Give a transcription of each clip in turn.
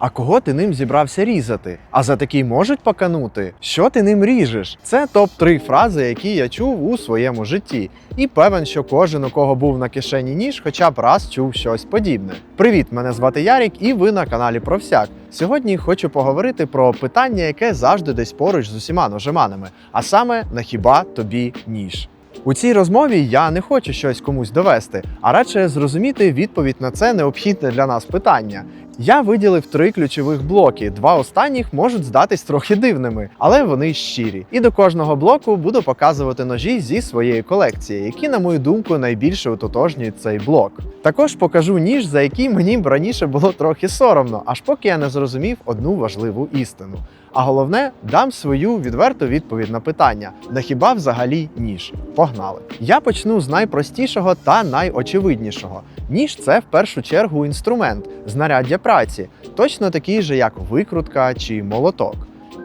А кого ти ним зібрався різати? А за такий можуть поканути? Що ти ним ріжеш? Це топ-3 фрази, які я чув у своєму житті. І певен, що кожен, у кого був на кишені ніж, хоча б раз чув щось подібне. Привіт, мене звати Ярік, і ви на каналі Про всяк. Сьогодні хочу поговорити про питання, яке завжди десь поруч з усіма ножиманами, а саме на хіба тобі ніж. У цій розмові я не хочу щось комусь довести, а радше зрозуміти відповідь на це необхідне для нас питання. Я виділив три ключових блоки. Два останніх можуть здатись трохи дивними, але вони щирі. І до кожного блоку буду показувати ножі зі своєї колекції, які, на мою думку, найбільше ототожнюють цей блок. Також покажу ніж, за який мені б раніше було трохи соромно, аж поки я не зрозумів одну важливу істину. А головне, дам свою відверту відповідь на питання: на хіба взагалі ніж? Погнали! Я почну з найпростішого та найочевиднішого. Ніж це в першу чергу інструмент, знаряддя праці, точно такий же, як викрутка чи молоток.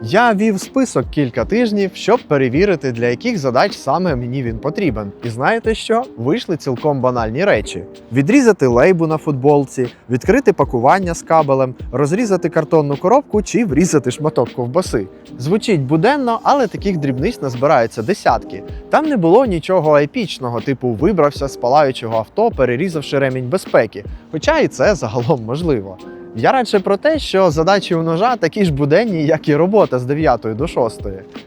Я вів список кілька тижнів, щоб перевірити, для яких задач саме мені він потрібен. І знаєте що? Вийшли цілком банальні речі: відрізати лейбу на футболці, відкрити пакування з кабелем, розрізати картонну коробку чи врізати шматок ковбаси. Звучить буденно, але таких дрібниць назбираються десятки. Там не було нічого епічного, типу вибрався з палаючого авто, перерізавши ремінь безпеки. Хоча і це загалом можливо. Я радше про те, що задачі у ножа такі ж буденні, як і робота з 9 до 6.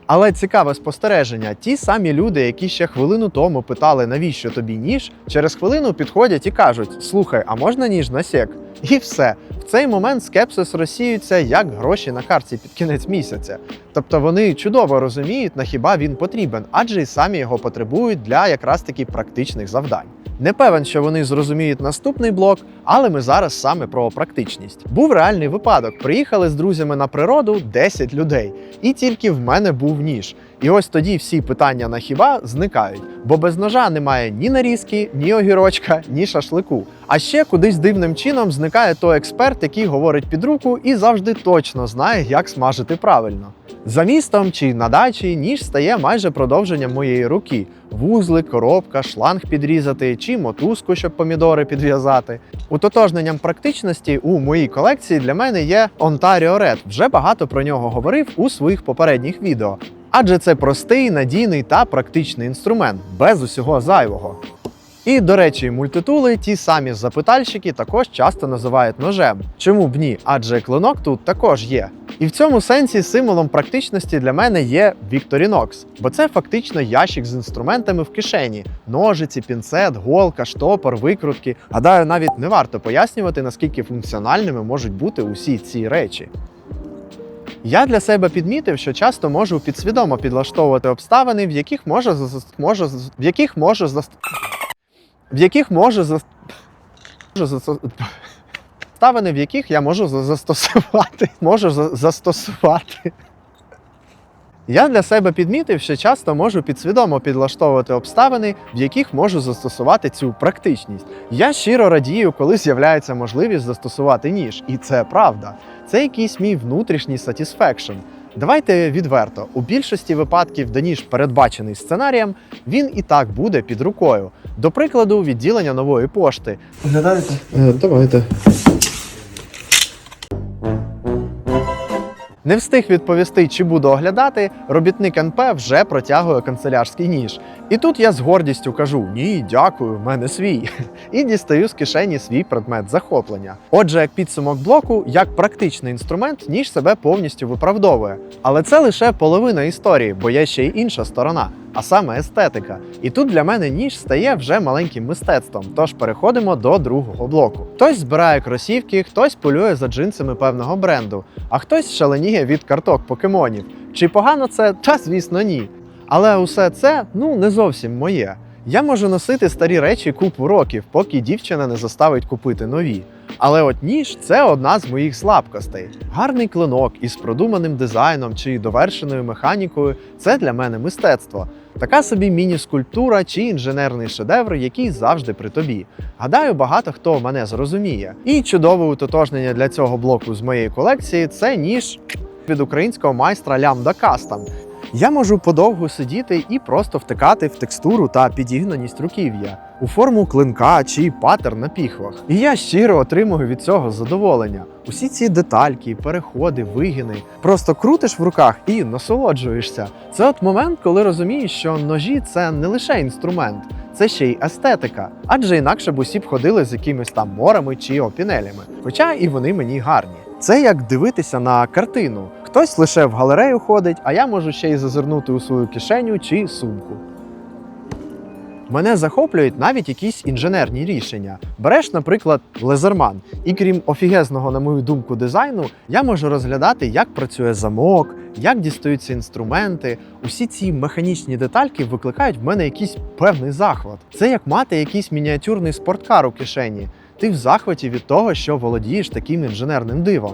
Але цікаве спостереження: ті самі люди, які ще хвилину тому питали, навіщо тобі ніж, через хвилину підходять і кажуть: слухай, а можна ніж на сек? І все. В цей момент скепсис розсіюється як гроші на карті під кінець місяця. Тобто вони чудово розуміють, на хіба він потрібен, адже й самі його потребують для якраз таки практичних завдань. Не певен, що вони зрозуміють наступний блок, але ми зараз саме про практичність. Був реальний випадок. Приїхали з друзями на природу 10 людей, і тільки в мене був ніж. І ось тоді всі питання на хіба зникають, бо без ножа немає ні нарізки, ні огірочка, ні шашлику. А ще кудись дивним чином зникає той експерт, який говорить під руку і завжди точно знає, як смажити правильно. За містом чи на дачі ніж стає майже продовженням моєї руки: вузлик, коробка, шланг підрізати чи мотузку, щоб помідори підв'язати. Утотожненням практичності у моїй колекції для мене є Ontario Red. Вже багато про нього говорив у своїх попередніх відео. Адже це простий, надійний та практичний інструмент без усього зайвого. І, до речі, мультитули, ті самі запитальщики, також часто називають ножем. Чому б ні? Адже клинок тут також є. І в цьому сенсі символом практичності для мене є Victorinox, бо це фактично ящик з інструментами в кишені: ножиці, пінцет, голка, штопор, викрутки. Гадаю, навіть не варто пояснювати, наскільки функціональними можуть бути усі ці речі. Я для себе підмітив, що часто можу підсвідомо підлаштовувати обставини, в яких можу зас- в яких можу зас- в яких можу можу обставини, в яких я можу за- застосувати, можу за- застосувати. Я для себе підмітив, що часто можу підсвідомо підлаштовувати обставини, в яких можу застосувати цю практичність. Я щиро радію, коли з'являється можливість застосувати ніж, і це правда. Це якийсь мій внутрішній satisfaction. Давайте відверто, у більшості випадків, де ніж передбачений сценарієм, він і так буде під рукою. До прикладу, відділення нової пошти. Оглядаєте? давайте. Не встиг відповісти, чи буду оглядати, робітник НП вже протягує канцелярський ніж. І тут я з гордістю кажу: ні, дякую, в мене свій. І дістаю з кишені свій предмет захоплення. Отже, як підсумок блоку, як практичний інструмент, ніж себе повністю виправдовує. Але це лише половина історії, бо є ще й інша сторона, а саме естетика. І тут для мене ніж стає вже маленьким мистецтвом. Тож переходимо до другого блоку. Хтось збирає кросівки, хтось полює за джинсами певного бренду, а хтось шаленіє від карток покемонів. Чи погано це? Та звісно, ні. Але усе це ну не зовсім моє. Я можу носити старі речі купу років, поки дівчина не заставить купити нові. Але от ніж це одна з моїх слабкостей. Гарний клинок із продуманим дизайном чи довершеною механікою це для мене мистецтво. Така собі міні-скульптура чи інженерний шедевр, який завжди при тобі. Гадаю, багато хто мене зрозуміє. І чудове утотожнення для цього блоку з моєї колекції це ніж від українського майстра Lambda Custom. Я можу подовго сидіти і просто втикати в текстуру та підігнаність руків'я у форму клинка чи паттерн на піхвах. І я щиро отримую від цього задоволення. Усі ці детальки, переходи, вигини просто крутиш в руках і насолоджуєшся. Це от момент, коли розумієш, що ножі це не лише інструмент, це ще й естетика. Адже інакше б усі б ходили з якимись там морами чи опінелями. Хоча і вони мені гарні. Це як дивитися на картину. Хтось лише в галерею ходить, а я можу ще й зазирнути у свою кишеню чи сумку. Мене захоплюють навіть якісь інженерні рішення. Береш, наприклад, лезерман, і крім офігезного, на мою думку, дизайну, я можу розглядати, як працює замок, як дістаються інструменти. Усі ці механічні детальки викликають в мене якийсь певний захват. Це як мати якийсь мініатюрний спорткар у кишені. Ти в захваті від того, що володієш таким інженерним дивом.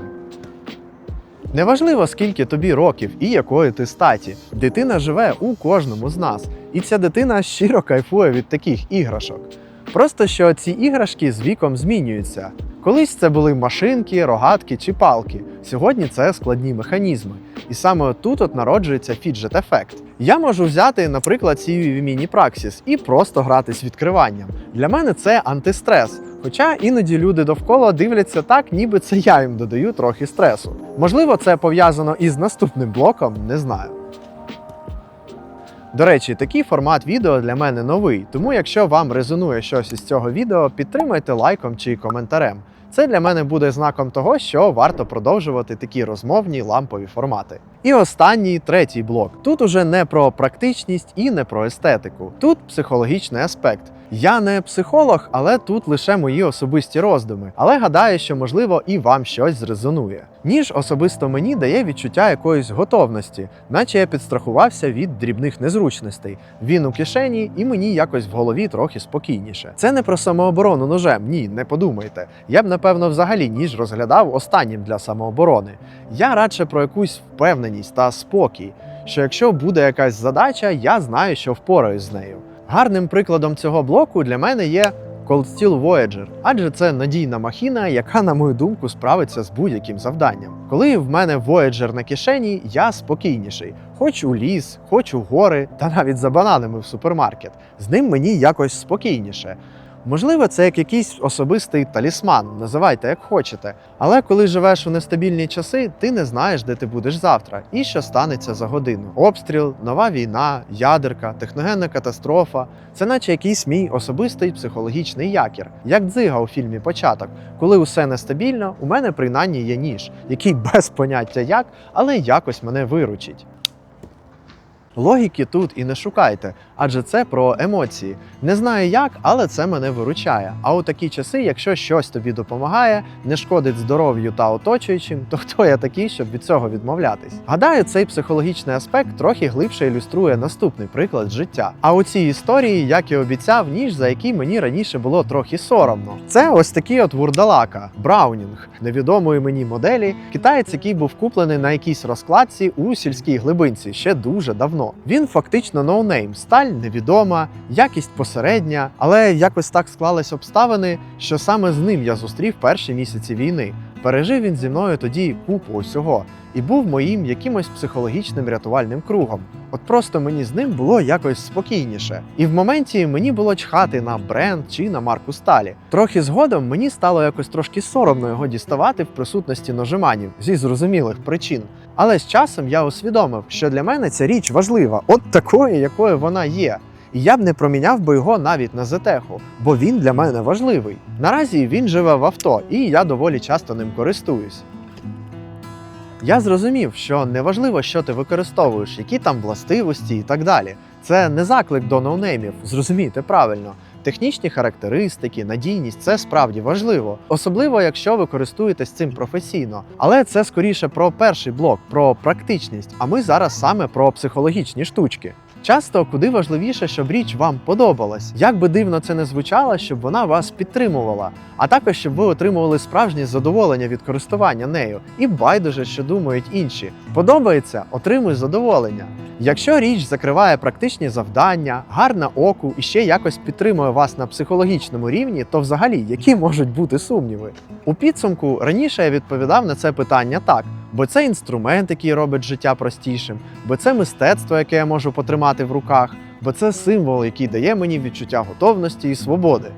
Неважливо, скільки тобі років і якої ти статі. Дитина живе у кожному з нас, і ця дитина щиро кайфує від таких іграшок. Просто що ці іграшки з віком змінюються. Колись це були машинки, рогатки чи палки. Сьогодні це складні механізми. І саме тут от народжується фіджет-ефект. Я можу взяти, наприклад, CVV Mini Praxis і просто гратись відкриванням. Для мене це антистрес. Хоча іноді люди довкола дивляться так, ніби це я їм додаю трохи стресу. Можливо, це пов'язано із наступним блоком, не знаю. До речі, такий формат відео для мене новий, тому якщо вам резонує щось із цього відео, підтримайте лайком чи коментарем. Це для мене буде знаком того, що варто продовжувати такі розмовні лампові формати. І останній третій блок. Тут уже не про практичність і не про естетику. Тут психологічний аспект. Я не психолог, але тут лише мої особисті роздуми. Але гадаю, що можливо і вам щось зрезонує. Ніж особисто мені дає відчуття якоїсь готовності, наче я підстрахувався від дрібних незручностей. Він у кишені, і мені якось в голові трохи спокійніше. Це не про самооборону ножем. Ні, не подумайте. Я б напевно взагалі ніж розглядав останнім для самооборони. Я радше про якусь впевненість та спокій, що якщо буде якась задача, я знаю, що впораюсь з нею. Гарним прикладом цього блоку для мене є Cold Steel Voyager, адже це надійна махіна, яка, на мою думку, справиться з будь-яким завданням. Коли в мене Voyager на кишені, я спокійніший. Хоч у ліс, хоч у гори, та навіть за бананами в супермаркет. З ним мені якось спокійніше. Можливо, це як якийсь особистий талісман, називайте як хочете. Але коли живеш у нестабільні часи, ти не знаєш, де ти будеш завтра і що станеться за годину. Обстріл, нова війна, ядерка, техногенна катастрофа це наче якийсь мій особистий психологічний якір, як дзига у фільмі Початок. Коли усе нестабільно, у мене принаймні є ніж, який без поняття як, але якось мене виручить. Логіки тут і не шукайте, адже це про емоції. Не знаю як, але це мене виручає. А у такі часи, якщо щось тобі допомагає, не шкодить здоров'ю та оточуючим, то хто я такий, щоб від цього відмовлятись? Гадаю, цей психологічний аспект трохи глибше ілюструє наступний приклад життя. А у цій історії, як і обіцяв, ніж за який мені раніше було трохи соромно. Це ось такий от вурдалака Браунінг невідомої мені моделі, китаєць, який був куплений на якійсь розкладці у сільській глибинці ще дуже давно. Він фактично ноунейм, сталь невідома, якість посередня, але якось так склались обставини, що саме з ним я зустрів перші місяці війни. Пережив він зі мною тоді купу усього і був моїм якимось психологічним рятувальним кругом. От просто мені з ним було якось спокійніше. І в моменті мені було чхати на бренд чи на марку сталі. Трохи згодом мені стало якось трошки соромно його діставати в присутності ножиманів зі зрозумілих причин. Але з часом я усвідомив, що для мене ця річ важлива, от такою, якою вона є. І я б не проміняв би його навіть на зетеху, бо він для мене важливий. Наразі він живе в авто, і я доволі часто ним користуюсь. Я зрозумів, що неважливо, що ти використовуєш, які там властивості і так далі. Це не заклик до ноунеймів, зрозумійте правильно. Технічні характеристики, надійність це справді важливо, особливо якщо ви користуєтесь цим професійно. Але це скоріше про перший блок, про практичність. А ми зараз саме про психологічні штучки. Часто куди важливіше, щоб річ вам подобалась. Як би дивно це не звучало, щоб вона вас підтримувала, а також щоб ви отримували справжнє задоволення від користування нею. І байдуже, що думають інші. Подобається, отримуй задоволення. Якщо річ закриває практичні завдання, гарна оку і ще якось підтримує вас на психологічному рівні, то взагалі які можуть бути сумніви? У підсумку раніше я відповідав на це питання так. Бо це інструмент, який робить життя простішим, бо це мистецтво, яке я можу потримати в руках, бо це символ, який дає мені відчуття готовності і свободи.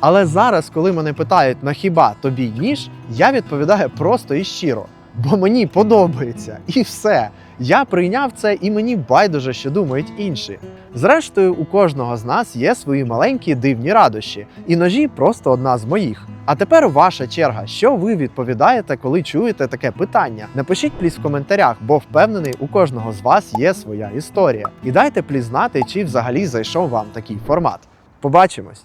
Але зараз, коли мене питають на хіба тобі ніж, я відповідаю просто і щиро, бо мені подобається, і все. Я прийняв це, і мені байдуже, що думають інші. Зрештою, у кожного з нас є свої маленькі дивні радощі, і ножі просто одна з моїх. А тепер ваша черга. Що ви відповідаєте, коли чуєте таке питання? Напишіть пліс в коментарях, бо впевнений, у кожного з вас є своя історія. І дайте пліс знати, чи взагалі зайшов вам такий формат. Побачимось!